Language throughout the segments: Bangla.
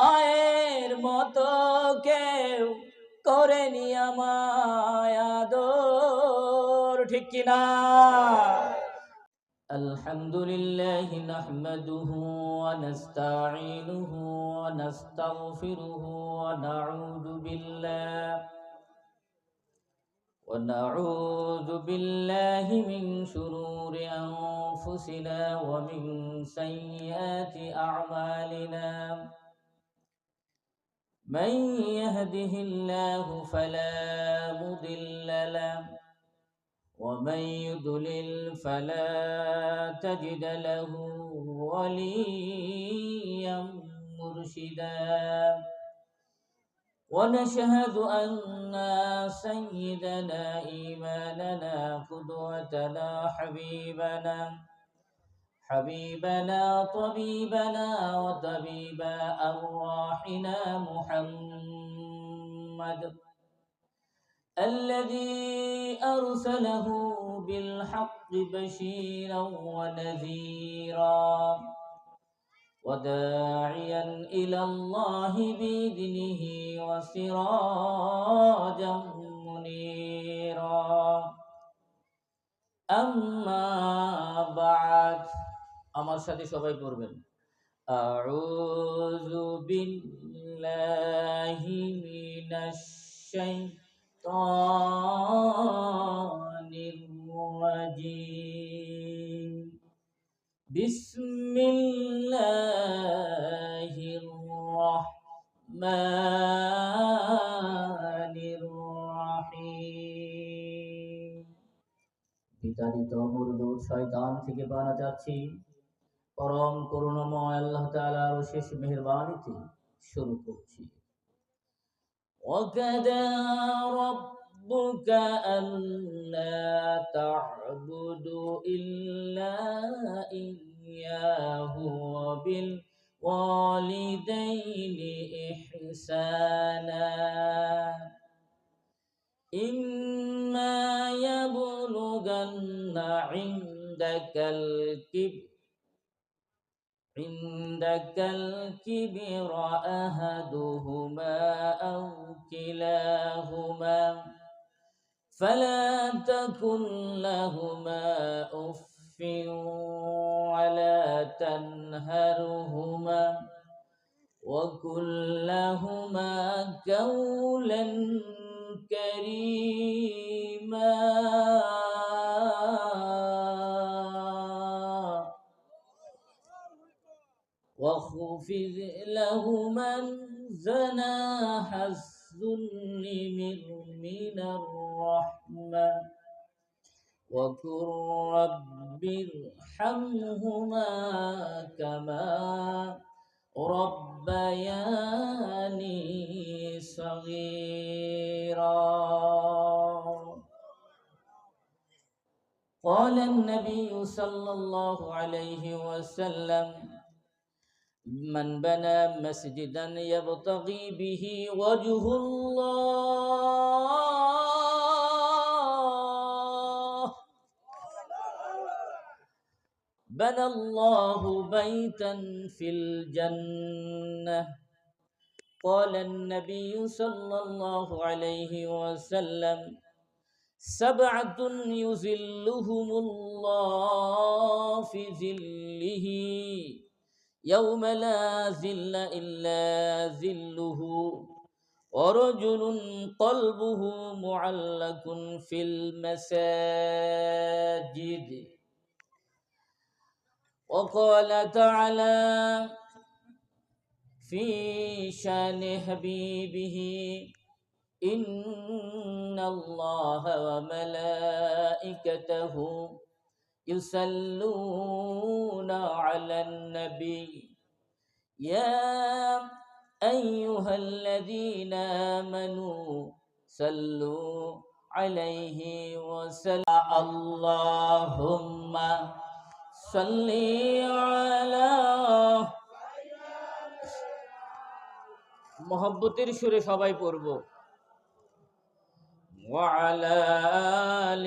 মায়ের মতো কেউ করেনি আমায় আদর ঠিক কিনা الحمد لله نحمده ونستعينه ونستغفره ونعوذ بالله ونعوذ بالله من شرور أنفسنا ومن سيئات أعمالنا من يهده الله فلا مضل له ومن يضلل فلا تجد له وليا مرشدا. ونشهد أن سيدنا إيماننا قدوتنا حبيبنا حبيبنا طبيبنا وطبيب أرواحنا محمد الذي أرسله بالحق بشيرا ونذيرا وداعيا إلى الله بإذنه وسراجا منيرا أما بعد আমার সাথে সবাই পড়বেন أعوذ بالله من الشيطان الرجيم بسم الله الرحمن الرحيم বিতাড়িত মুরদুর শয়তান থেকে বানা যাচ্ছি পরম করুণাময় আল্লাহ তাআলার শেষ মেহেরবানিতে শুরু করছি وكذا ربك ألا تعبدوا إلا إياه وبالوالدين إحسانا إما يبلغن عندك الكبر عندك الكبر أحدهما أو كلاهما فلا تكن لهما أف ولا تنهرهما وقل لهما قولا كريما. واخفض لهما جناح الذل من من الرحمة. وقل رب ارحمهما كما ربياني صغيرا. قال النبي صلى الله عليه وسلم من بنى مسجدا يبتغي به وجه الله. بنى الله بيتا في الجنة. قال النبي صلى الله عليه وسلم سبعة يذلهم الله في ذله. يوم لا ذل إلا ذله ورجل قلبه معلق في المساجد. وقال تعالى في شان حبيبه إن الله وملائكته يصلون على النبي يا أيها الذين آمنوا صلوا عليه وسلم اللهم صل على মহব্বতের সুরে সবাই পড়ব وعلى آل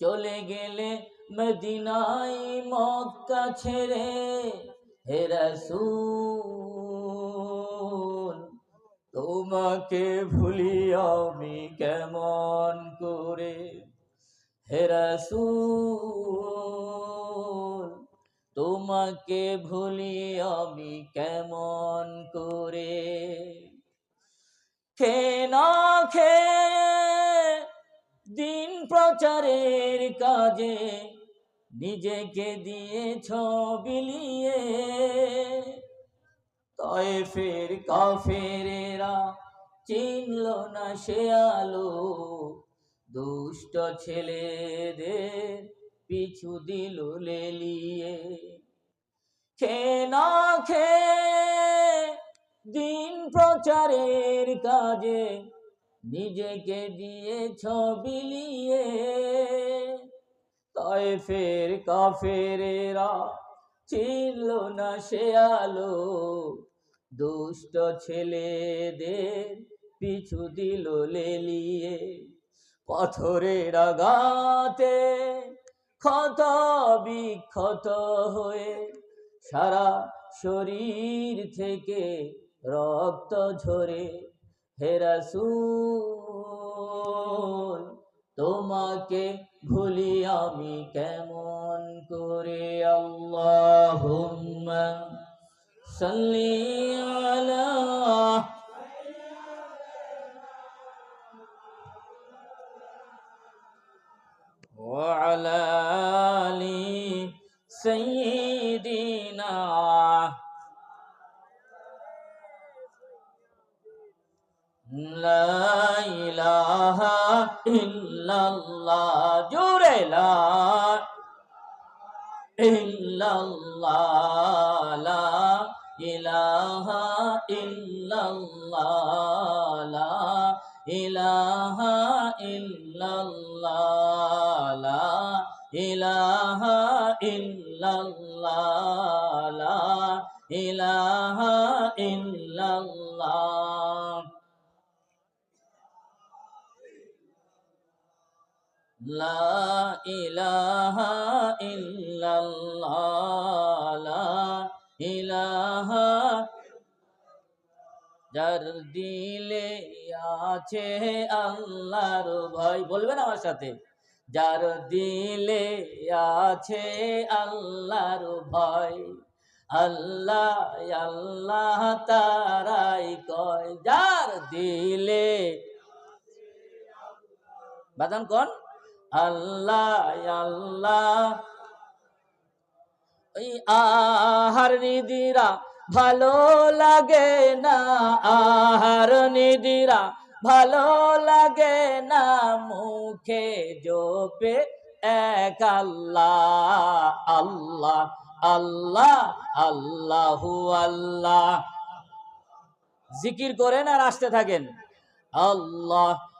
চলে গেলে মদিনাই মক্কা ছেড়ে হে রাসূল, তোমাকে ভুলি আমি কেমন করে? হে রাসূল, তোমাকে ভুলি আমি কেমন করে? খে না খে দিন প্রচারের কাজে নিজেকে দিয়েছ বিলিয়ে তয় ফের কাফেরেরা চিনল না সে আলো, দুষ্ট ছেলেদের পিছু দিল লেলিয়ে। খে না খে দিন প্রচারের কাজে নিজেকে দিয়ে ছবিলিয়ে তয়েফের কাফেরেরা ছিল না সে আলো। দুষ্ট ছেলেদের পিছু দিল লেলিয়ে। পাথরের আঘাতে ক্ষত বিক্ষত হয়ে সারা শরীর থেকে রক্ত ঝরে হে রাসূল তোমাকে ভুলি আমি কেমন করে আল্লাহুম্মা সাল্লি আলা وعلى آل سيدنا لا إله إلا الله جوري لا إلا الله لا إله إلا الله لا إله إلا الله لا إله إلا الله لا إله إلا الله লা ইলাহা ইল্লাল্লাহ ইলাহা যার দিলে আছে আল্লাহর ভয়। বলবেন আমার সাথে? যার দিলে আছে আল্লাহর ভয়। আল্লাহ আল্লাহ তারাই কয়, যার দিলে বাদাম কোন? আল্লাহ আল্লাহ। আহার নিদিরা ভালো লাগে না, আহার নিদিরা ভালো লাগে না, মুখে জোপে এক আল্লাহ আল্লাহ আল্লাহ, আল্লাহু আল্লাহ। জিকির করেন আর আসতে থাকেন। আল্লাহ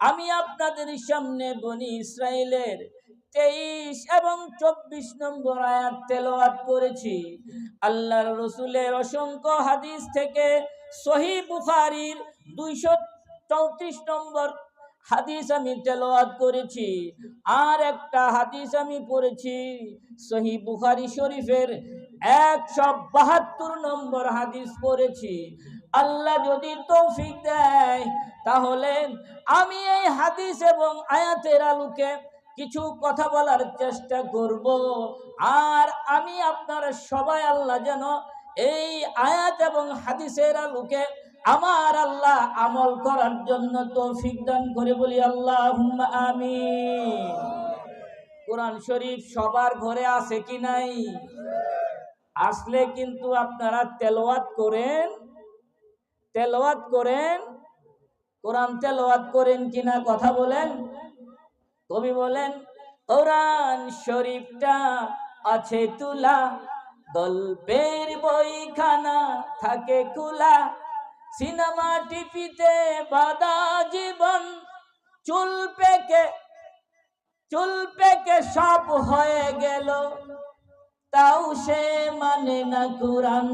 আমি আপনাদের সামনে বনি ইসরায়েলের তেইশ এবং চব্বিশ নম্বর আয়াত তেলাওয়াত করেছি। আল্লাহর রসুলের অসংখ্য হাদিস থেকে সহি বুখারির দুইশো চৌত্রিশ নম্বর হাদিস আমি তেলাওয়াত করেছি। আর একটা হাদিস আমি পড়েছি সহি বুখারি শরীফের একশো বাহাত্তর নম্বর হাদিস পড়েছি। আল্লাহ যদি তৌফিক দেয় তাহলে আমি এই হাদিস এবং আয়াতের আলোকে কিছু কথা বলার চেষ্টা করব। আর আমি আপনারা সবাই আল্লাহ যেন এই আয়াত এবং হাদিসের আলোকে আমার আল্লাহ আমল করার জন্য তৌফিক দান করে বলি আল্লাহ আমি কোরআন শরীফ সবার ঘরে আছে কি নাই? আসলে কিন্তু আপনারা তেলাওয়াত করেন তেলাওয়াত করেন কোরআন তেলাওয়াত করেন কিনা কথা বলেন। কবি বলেন, কোরআন শরীফটা আছে তুলা, গল্পের বইখানা থাকে খোলা সিনেমা টিভিতে বাদা জীবন, চুল পেকে চুল পেকে সব হয়ে গেল। তাও সে মানে না কোরআন।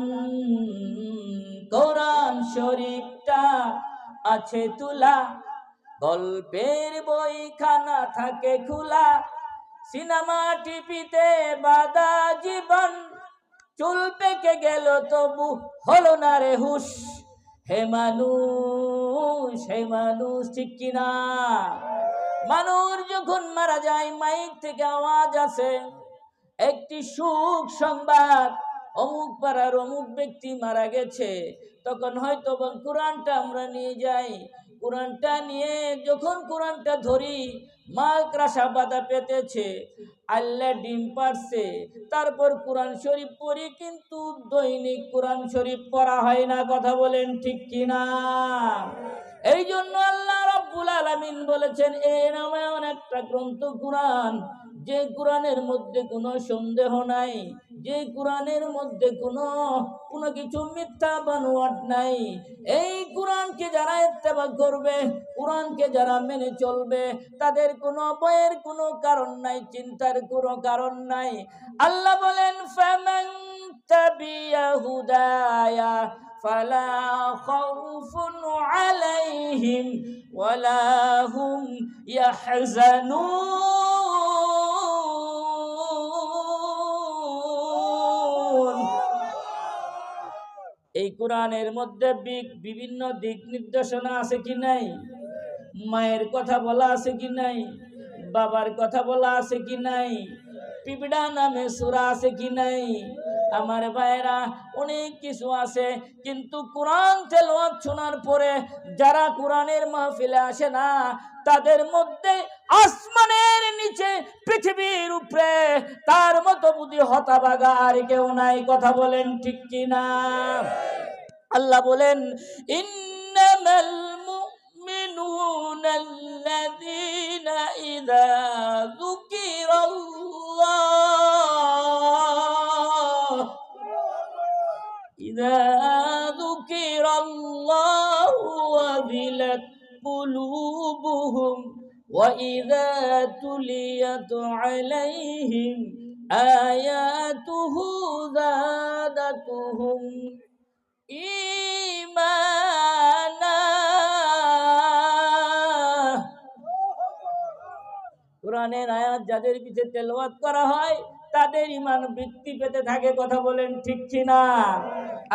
কোরআন শরীফটা আছে তুলা। গল্পের বইখানা থাকে খোলা। সিনেমা টিভিতে বাদা জীবন। চুল পেকে গেল তবু হলো না রে হুশ। হে মানুষ হে মানুষ, ঠিক কিনা? মানুষ যখন মারা যায়, মাইক থেকে আওয়াজ আসে। একটি সুখ সংবাদ। অমুক পাড়ার অমুক ব্যক্তি মারা গেছে। তখন হয়তো কোরআনটা আমরা নিয়ে যাই। কোরআনটা নিয়ে যখন কোরআনটা ধরি মাকড়াসা বাধা পেতেছে, আল্লাহ ডিম পারছে। তারপর কোরআন শরীফ পড়ি, কিন্তু দৈনিক কোরআন শরীফ পড়া হয় না, কথা বলেন ঠিক কিনা? এই জন্য আল্লাহ রাব্বুল আলামিন বলেছেন, এ নামে একটা গ্রন্থ কোরআন, যে কোরআনের মধ্যে কোনো সন্দেহ নাই। যে কোরআনের মধ্যে কোনো কোনো কিছু মিথ্যা বানোয়াট নাই এই কোরআনকে যারা ইত্তেবা করবে কোরআনকে যারা মেনে চলবে তাদের কোনো ভয়ের কোনো কারণ নাই চিন্তার কোনো কারণ নাই আল্লাহ বলেন ফামান তাবিয়া হুদায়া فلا خوف عليهم ولا هم يحزنون এই কোরআনের মধ্যে বিভিন্ন দিক নির্দেশনা আছে কি নাই? মায়ের কথা বলা আছে কি নাই? বাবার কথা বলা আছে কি নাই? পিপড়া নামে সুরা আছে কি নাই? আমার ভাইয়েরা, অনেক কিছু আছে, কিন্তু কোরআন তেলাওয়াত শোনার পরে যারা কোরআনের মাহফিলে আসে না, তাদের মধ্যে আসমানের নিচে পৃথিবীর উপরে তার মতো বুদ্ধি হতাবাগা আর কেউ নাই। কথা বলেন ঠিক কিনা? আল্লাহ বলেন ইন্নামাল মুমিনুনা আল্লাযীনা ইযা যুকিরাল্লাহ ইযা যুকিরাল্লাহু ওয়াজিলাত قلوبهم وإذا تليت عليهم آياته زادتهم ইমানা কোরআনের আয়াত যাদের পিছে তেলবাদ করা হয়, তাদের ইমান বৃত্তি পেতে থাকে কথা বলেন ঠিক কিনা?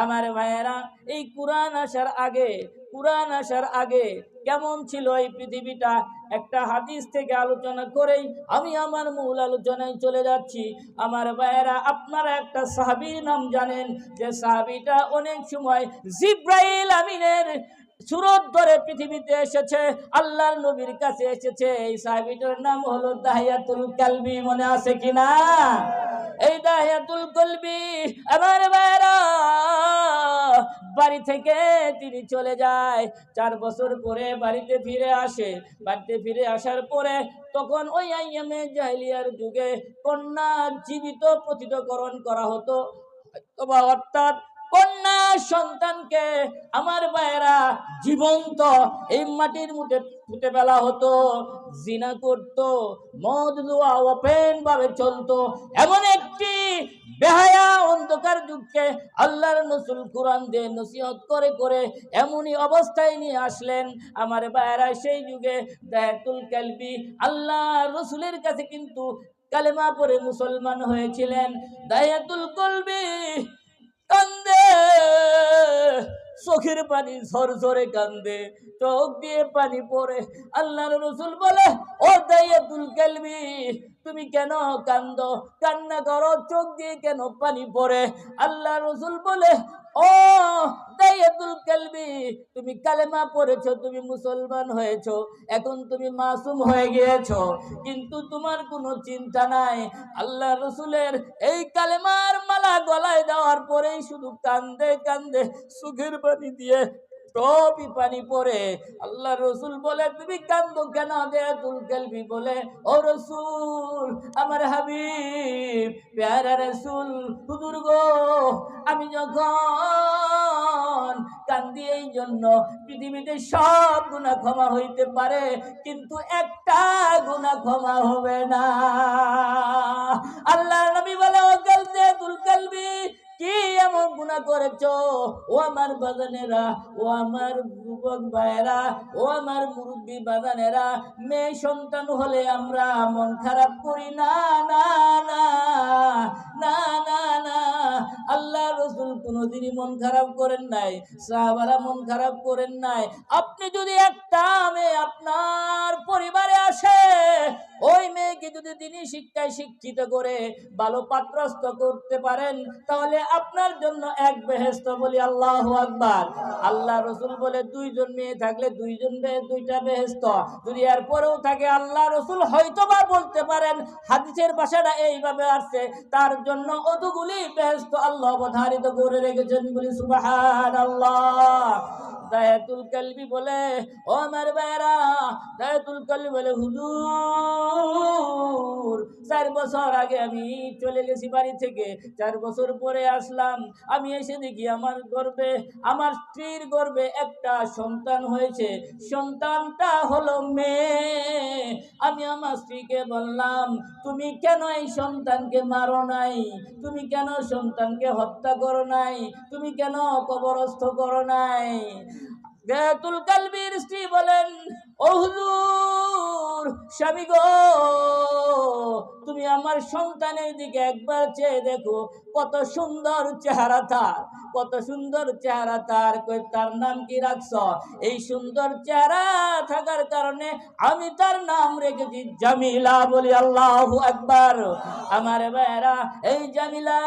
আমার ভাইয়েরা, এই কোরআন আসার আগে, কোরআন আসার আগে কেমন ছিল এই পৃথিবীটা? একটা হাদিস থেকে আলোচনা করেই আমি আমার মূল আলোচনায় চলে যাচ্ছি। আমার ভাইয়েরা, আপনারা একটা সাহাবির নাম জানেন যে সাহাবিটা অনেক সময় জিব্রাইল আমিনের সুরত ধরে পৃথিবীতে এসেছে, আল্লাহর নবীর কাছে এসেছে। এই সাহাবিটার নাম হলো দাহিয়াতুল কালবি, মনে আছে কিনা? এই দাহিয়াতুল কলবি, আমার বাইরা বাড়ি থেকে তিনি চলে যায়। চার বছর পরে বাড়িতে ফিরে আসে। বাড়িতে ফিরে আসার পরে তখন ওই আইয়ামে জাহিলিয়ার যুগে কন্যা জীবিত প্রতিতকরণ করা হতো। অর্থাৎ কন্যা সন্তানকে, আমার ভাইয়েরা জীবন্ত। এই মাটির মধ্যে পুঁতে ফেলা হতো, জিনা করত, মদ জুয়া ওপেন ভাবে চলতো। এমন একটি বেহায়া অন্ধকার যুগকে আল্লাহর নসুল কোরআন দিয়ে নসিহত করে করে এমনই অবস্থায় নিয়ে আসলেন। আমার ভাইয়েরা সেই যুগে দায়াতুল কালবি আল্লাহ রসুলের কাছে কিন্তু কালেমা পরে মুসলমান হয়েছিলেন। দায়াতুল কলবি চোখের পানি ঝরঝরে কান্দে, চোখ দিয়ে পানি পড়ে। আল্লাহর রসুল বলে, ও দাইয়াতুল কালবি, তুমি কেন কান্দ? কান্না করো, চোখ দিয়ে কেন পানি পড়ে? আল্লাহ রসুল বলে ও দাইয়াতুল কালবি, তুমি কালেমা পড়েছো, তুমি মুসলমান হয়েছো, এখন তুমি মাসুম হয়ে গিয়েছো, কিন্তু তোমার কোনো চিন্তা নাই। আল্লাহ রসুলের এই কালেমার মালা গলায় দেওয়ার পরেই শুধু কান্দে কান্দে সুখের পানি দিয়ে টপি পানি পরে আল্লাহ রসুল বলে, তুমি কান্দো কেন দেয়াতুল কালবি? বলে, ও রসুল, আমার হাবিব, প্যারা রসুল, হুজুর গো, আমি যখন কান্দি এই জন্য পৃথিবীতে সব গুণা ক্ষমা হইতে পারে, কিন্তু একটা গুণা ক্ষমা হবে না। আল্লাহ নবী বলে, ও কালবে তুল কালবি কি এমন গুণা করেছ? ও আমার বাগানেরা, ও আমার যুবক ভাইয়েরা, ও আমার মুরব্বী বাগানেরা, মেয়ে সন্তান হলে আমরা মন খারাপ করি। না না না না না না। আল্লাহ রসুল কোনোদিনই মন খারাপ করেন নাই, সাহাবারা মন খারাপ করেন নাই। আপনি যদি একটা মেয়ে মেয়েকে যদি তিনি শিক্ষায় শিক্ষিত করে ভালো পাত্রস্থ করতে পারেন, তাহলে আপনার জন্য এক বেহেস্ত বলি আল্লাহ আকবার। আল্লাহ রসুল বলে, দুইজন মেয়ে থাকলে দুইজন দুইটা বেহেস্ত যদি এর পরেও থাকে, আল্লাহ রসুল হয়তো বা বলতে পারেন, হাদিসের ভাষাটা এইভাবে আসছে, তার জন্য অতগুলি বেহেস্ত আল্লাহ অবধারিত করে রেখেছেন বলি সুবাহান আল্লাহ দায়াতুল কালবি বলে, ও আমার ভাইরা দায়াতুল কালবি বলে, হুজুর, চার বছর আগে আমি চলে গেছি বাড়ি থেকে, চার বছর পরে আসলাম। আমি এসে দেখি আমার গর্বে, আমার স্ত্রীর গর্বে একটা সন্তান হয়েছে। সন্তানটা হলো মেয়ে। আমি আমার স্ত্রীকে বললাম, তুমি কেন এই সন্তানকে মারো নাই? তুমি কেন সন্তানকে হত্যা করো নাই? তুমি কেন কবরস্থ করো নাই? বেতুল কালবির স্ত্রী বলেন, ও হুজুর, স্বামী গো, তুমি আমার সন্তানের দিকে একবার চেয়ে দেখো কত সুন্দর চেহারা তার, কত সুন্দর চেহারা তার। তার নাম কি রাখছ? এই সুন্দর চেহারা থাকার কারণে আমি তার নাম রেখেছি জামিলা বলি আল্লাহ একবার আমার ভাইরা এই জামিলা,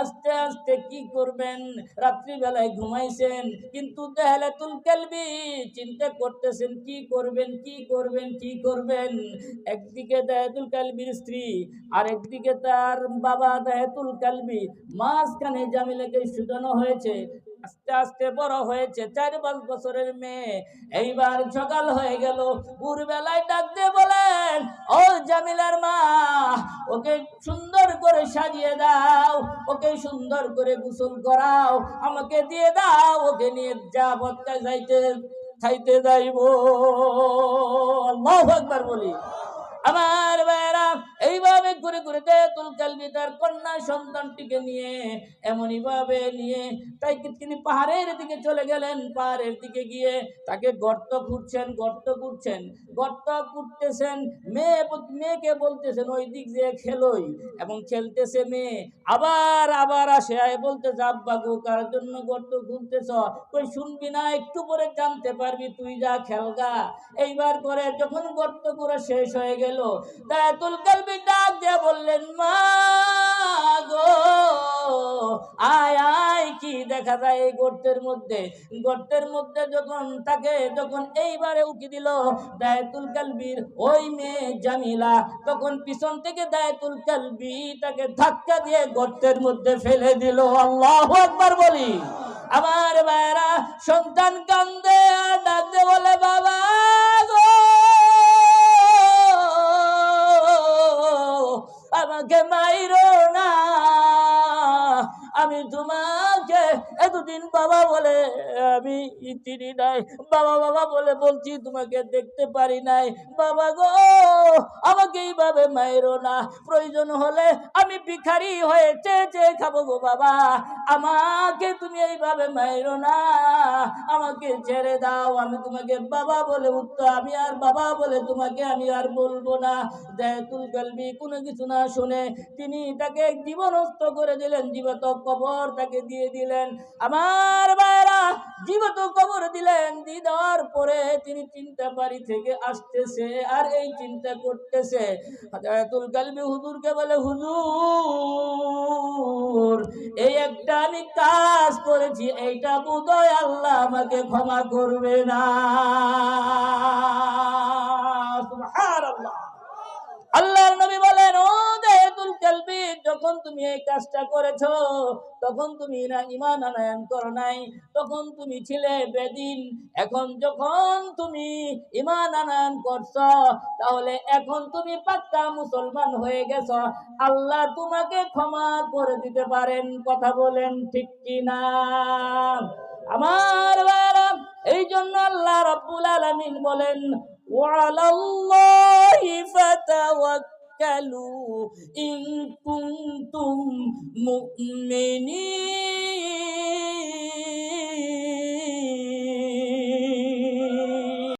আস্তে আস্তে কি করবেন? রাত্রিবেলায় ঘুমাইছেন, কিন্তু দেহলাতুল কালবি চিন্তা করতেছেন, কি করবেন কি করবেন কি করবেন? একদিকে দেহাতুল কালবির স্ত্রী আর একদিকে তার বাবা দেহাতুল কালবি মাঝখানে জামিলাকে সুজানো হয়েছে। আস্তে আস্তে বড় হয়েছে চার পাঁচ বছরের মেয়ে। এইবার সকাল হয়ে গেল। ভোরবেলায় ডাক দিয়ে বলেন, ও জামিলার মা, ওকে সুন্দর করে সাজিয়ে দাও, ওকে সুন্দর করে গোসল করাও, আমাকে দিয়ে দাও, ওকে নিয়ে যা বদকায় যাইতে খাইতে যাইব। আল্লাহু আকবার বলি। আমার ভাইয়েরা এইভাবে ঘুরে ঘুরে তেতুল কালবি তার কন্যা সন্তানটিকে নিয়ে, এমনই ভাবে নিয়ে তাই তিনি পাহাড়ের দিকে চলে গেলেন? পাহাড়ের দিকে গিয়ে তাকে গর্ত খুঁড়ছেন গর্ত খুঁড়ছেন। গর্ত মেয়ে মেয়েকে বলতেছেন, ওই দিক খেলোই। এবং খেলতেছে মেয়ে। আবার আবার আসে গো, কার জন্য গর্ত খুঁড়তেছ? কই, শুনবি না, একটু পরে জানতে পারবি, তুই যা খেলগা। এইবার করে যখন গর্ত করে শেষ হয়ে গেল দায়াতুল কালবি ডাক দিয়ে বললেন, মা গো, আয় আয়, কি দেখা যায় এই গর্তের মধ্যে? গর্তের মধ্যে যখন তাকে, যখন এইবারে উকি দিল দায়তুল কালবির ওই মেয়ে জামিলা, তখন পিছন থেকে দায়তুল কালবি তাকে ধাক্কা দিয়ে গর্তের মধ্যে ফেলে দিল। আল্লাহ একবার বলি। আমার ভাইরা সন্তান কান্দে ডাকতে বলে, বাবা গো আমাকে মাইরো না। আমি তোমাকে এতদিন বাবা বলে আমি চিনি নাই। বাবা বাবা বলে বলছি, তোমাকে দেখতে পারি নাই। বাবা গো, আমাকে এইভাবে মাইরো না। প্রয়োজন হলে আমি ভিখারি হয়ে চেয়ে চেয়ে খাব গো বাবা। আমাকে তুমি এইভাবে মাইরো না। আমাকে ছেড়ে দাও। আমি তোমাকে বাবা বলে উত্তর, আমি আর বাবা বলে তোমাকে আমি আর বলব না। দেতুল কলবি কোনো কিছু না শুনে তিনি তাকে জীবনস্থ করে দিলেন। জীবত কবর তাকে দিয়ে দিলেন। আমার ভাইরা জীবত কবর দিলেন দিয়ে দেওয়ার পরে তিনি চিন্তা বাড়ি থেকে আসতেছে আর এই চিন্তা করতেছে। হাজারাতুল কালবি হুজুরকে বলে, হুজুর, এই একটা আমি কাজ করেছি, এইটা বোধহয় আল্লাহ আমাকে ক্ষমা করবে না। আল্লাহর নবী কালবি যখন তুমি এই কাজটা করেছ, তখন তুমি না ইমান আনায়ন করো নাই। তখন তুমি ছিলে বেদিন। এখন যখন তুমি ইমান আনায়ন করছ, তাহলে এখন তুমি পাক্কা মুসলমান হয়ে গেছ। আল্লাহ তোমাকে ক্ষমা করে দিতে পারেন, কথা বলেন ঠিক কিনা? আমার এই জন্য আল্লাহ রব্বুল আলমিন বলেন, ওয়ালাল্লাহি فتوكلوا إن كنتم